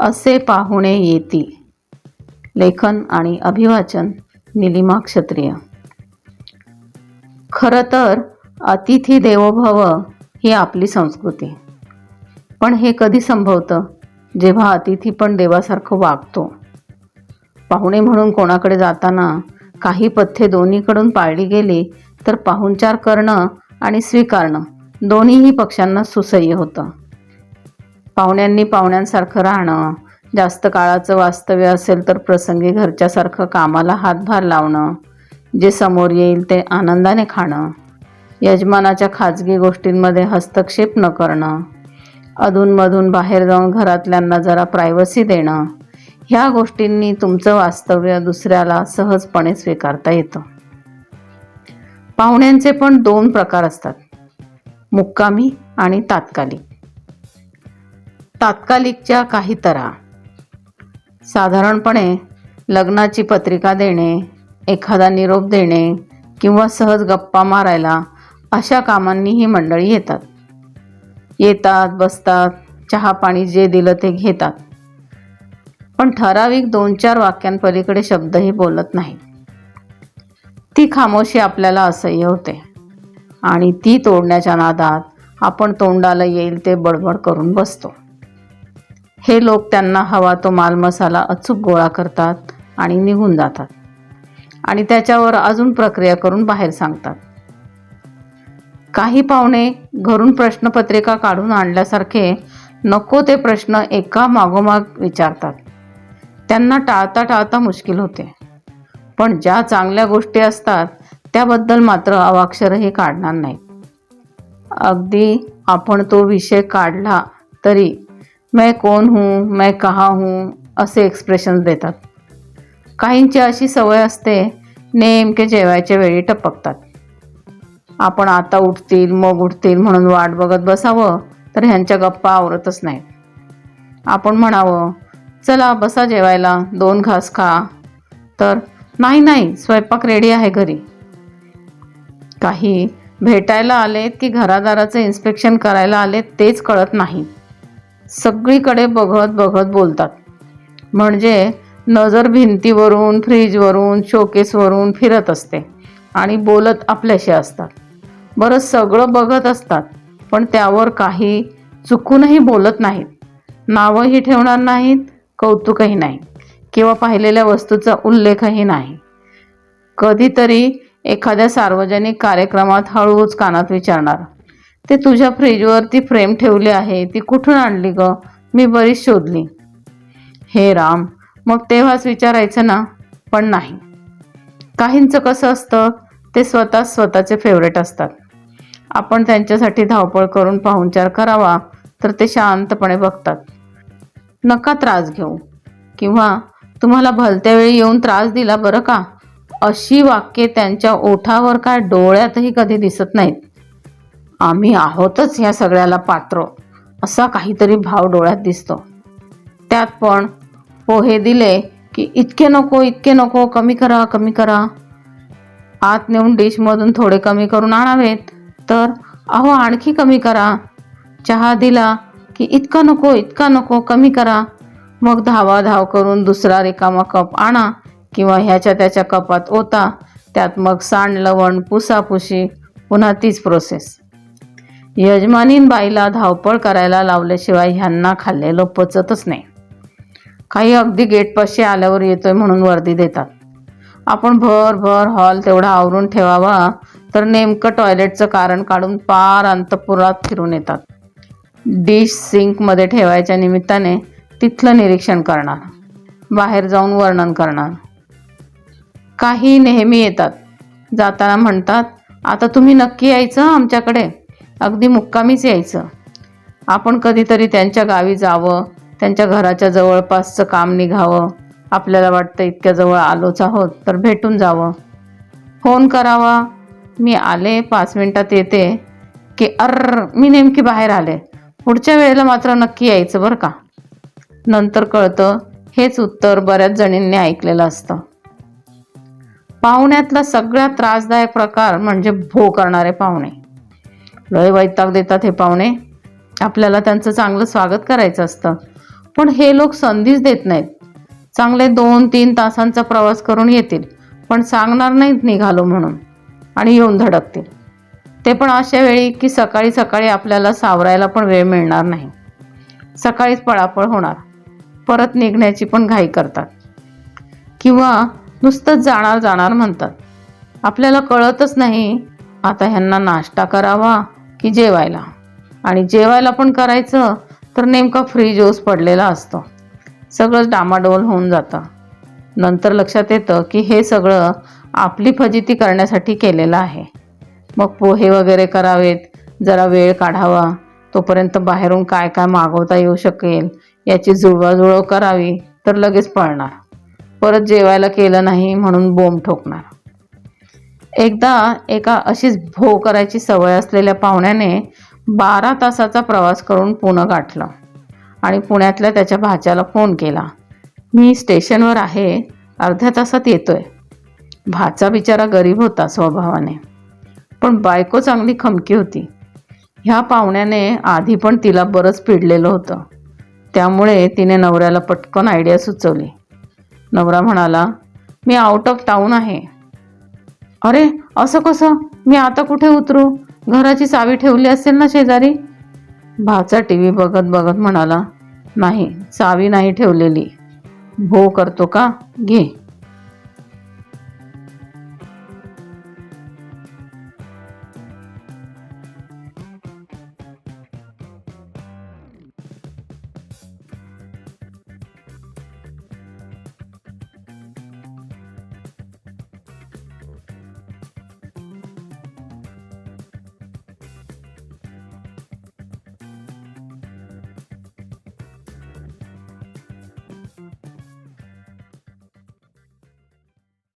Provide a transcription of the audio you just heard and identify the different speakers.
Speaker 1: असे पाहुणे येती लेखन आणि अभिवाचन निलिमा क्षत्रिय. खरं तर अतिथी देवो भव ही आपली संस्कृती. पण हे कधी संभवतं? जेव्हा अतिथी पण देवासारखं वागतो. पाहुणे म्हणून कोणाकडे जाताना काही पथ्ये दोन्हीकडून पाळली गेली तर पाहुणचार करणं आणि स्वीकारणं दोन्हीही पक्षांना सुसह्य होतं. पाहुण्यांनी पाहुण्यांसारखं राहणं जास्त काळाचं वास्तव्य असेल तर प्रसंगी घरच्यासारखं कामाला हातभार लावणं जे समोर येईल ते आनंदाने खाणं यजमानाच्या खाजगी गोष्टींमध्ये हस्तक्षेप न करणं अधूनमधून बाहेर जाऊन घरातल्यांना जरा प्रायव्हसी देणं ह्या गोष्टींनी तुमचं वास्तव्य दुसऱ्याला सहजपणे स्वीकारता येतं. पाहुण्यांचे पण दोन प्रकार असतात मुक्कामी आणि तात्कालिक तात्कालिकच्या काही तरा. साधारणपणे लग्नाची पत्रिका देणे एखादा निरोप देणे किंवा सहज गप्पा मारायला अशा कामांनी ही मंडळी येतात. येतात बसतात चहा पाणी जे दिलं ते घेतात. पण ठराविक दोन चार वाक्यांपलीकडे शब्दही बोलत नाही. ती खामोशी आपल्याला असह्य होते आणि ती तोडण्याच्या नादात आपण तोंडाला येईल ते बडबड करून बसतो. हे लोक त्यांना हवा तो मालमसाला अचूक गोळा करतात आणि निघून जातात. आणि त्याच्यावर अजून प्रक्रिया करून बाहेर सांगतात. काही पाहुणे घरून प्रश्नपत्रिका काढून आणल्यासारखे नको ते प्रश्न एका मागोमाग विचारतात. त्यांना टाळता टाळता मुश्किल होते. पण ज्या चांगल्या गोष्टी असतात त्याबद्दल मात्र अवाक्षरही काढणार नाही अगदी आपण तो विषय काढला तरी मैं कोण हूँ मैं कहा हूँ असे एक्सप्रेशन्स देतात. काहींची अशी सवय असते नेमके जेवायच्या वेळी टपकतात. आपण आता उठतील मग उठतील म्हणून वाट बघत बसावं तर ह्यांच्या गप्पा आवरतच नाहीत. आपण म्हणावं चला बसा जेवायला दोन घास खा. तर नाही नाही स्वयंपाक रेडी आहे घरी. काही भेटायला आलेत की घरादाराचं इन्स्पेक्शन करायला आलेत तेच कळत नाही. सगळीकडे बघत बघत बोलतात. म्हणजे नजर भिंतीवरून फ्रीजवरून शोकेसवरून फिरत असते आणि बोलत आपल्याशी असतात. बरं सगळं बघत असतात पण त्यावर काही चुकूनही बोलत नाहीत. नावंही ठेवणार नाहीत कौतुकही नाही किंवा पाहिलेल्या वस्तूचा उल्लेखही नाही. कधीतरी एखाद्या सार्वजनिक कार्यक्रमात हळूच कानात विचारणार ते तुझ्या फ्रीजवर ती फ्रेम ठेवली आहे ती कुठून आणली ग? मी बरीच शोधली. हे राम मग तेव्हाच विचारायचं ना? पण नाही. काहींचं कसं असतं ते स्वतः स्वतःचे फेवरेट असतात. आपण त्यांच्यासाठी धावपळ करून पाहुणचार करावा तर ते शांतपणे बघतात. नका त्रास घेऊ. किंवा तुम्हाला भलत्या वेळी येऊन त्रास दिला बरं का? अशी वाक्ये त्यांच्या ओठावर काय डोळ्यातही कधी दिसत नाहीत. आम्ही आहोतच ह्या सगळ्याला पात्र असा काहीतरी भाव डोळ्यात दिसतो. त्यात पण पोहे दिले की इतके नको इतके नको कमी करा कमी करा. आत नेऊन डिशमधून थोडे कमी करून आणावेत तर अहो आणखी कमी करा. चहा दिला की इतका नको इतका नको कमी करा. मग धावा धाव करून दुसरा रिकामा कप आणा किंवा ह्याच्या त्याच्या कपात ओता. त्यात मग सांड लवण पुसापुशी पुन्हा तीच प्रोसेस यजमानीन बाईला धावपळ करायला लावल्याशिवाय ह्यांना खाल्लेलं पचतच नाही. काही अगदी गेटपाशी आल्यावर येतोय म्हणून वर्दी देतात. आपण भर भर हॉल तेवढा आवरून ठेवावा तर नेमकं टॉयलेटचं कारण काढून पार अंतपुरात फिरून येतात. डिश सिंकमध्ये ठेवायच्या निमित्ताने तिथलं निरीक्षण करणार बाहेर जाऊन वर्णन करणार. काही नेहमी येतात. जाताना म्हणतात आता तुम्ही नक्की यायचं आमच्याकडे? अगदी मुक्कामीच यायचं. आपण कधीतरी त्यांच्या गावी जावं त्यांच्या घराच्या जवळपासचं काम निघावं आपल्याला वाटतं इतक्या जवळ आलोच आहोत तर भेटून जावं. फोन करावा. मी आले पाच मिनटात येते. की अर्र मी नेमकी बाहेर आले. पुढच्या वेळेला मात्र नक्की यायचं बरं का? नंतर कळतं हेच उत्तर बऱ्याच जणींनी ऐकलेलं असतं. पाहुण्यातला सगळ्यात त्रासदायक प्रकार म्हणजे भो करणारे पाहुणे. लय वैताग देतात हे पाहुणे. आपल्याला त्यांचं चांगलं स्वागत करायचं असतं. पण हे लोक संधीच देत नाहीत. चांगले दोन तीन तासांचा प्रवास करून येतील. पण सांगणार नाहीत निघालो म्हणून. आणि येऊन धडकतील. ते पण अशा वेळी की सकाळी सकाळी आपल्याला सावरायला पण वेळ मिळणार नाही. सकाळीच पळापळ होणार. परत निघण्याची पण घाई करतात. किंवा नुसतंच जाणार जाणार म्हणतात. आपल्याला कळतच नाही. आता ह्यांना नाश्ता करावा. की जेवायला. आणि जेवायला पण करायचं तर नेमका फ्रीज ओस पडलेला असतो. सगळंच डामाडोल होऊन जातं. नंतर लक्षात येतं की हे सगळं आपली फजिती करण्यासाठी केलेलं आहे. मग पोहे वगैरे करावेत जरा वेळ काढावा तोपर्यंत बाहेरून काय काय मागवता येऊ शकेल याची जुळवाजुळव करावी तर लगेच पळणार. परत जेवायला केलं नाही म्हणून बोंब ठोकणार. एकदा एका अशीच भो करायची सवय असलेल्या पाहुण्याने बारा तासाचा प्रवास करून पुणं गाठलं आणि पुण्यातल्या त्याच्या भाच्याला फोन केला. मी स्टेशनवर आहे. अर्ध्या तासात येतोय. भाचा बिचारा गरीब होता स्वभावाने. पण बायको चांगली खमकी होती. ह्या पाहुण्याने आधी पण तिला बरंच पिडलेलं होतं. त्यामुळे तिने नवऱ्याला पटकन आयडिया सुचवली. नवरा म्हणाला मी आउट ऑफ टाऊन आहे. अरे असं कसं? मी आता कुठे उतरू? घराची चावी ठेवली असेल ना शेजारी? भाचा टी व्ही बघत बघत म्हणाला नाही चावी नाही ठेवलेली. भो करतो का? घे.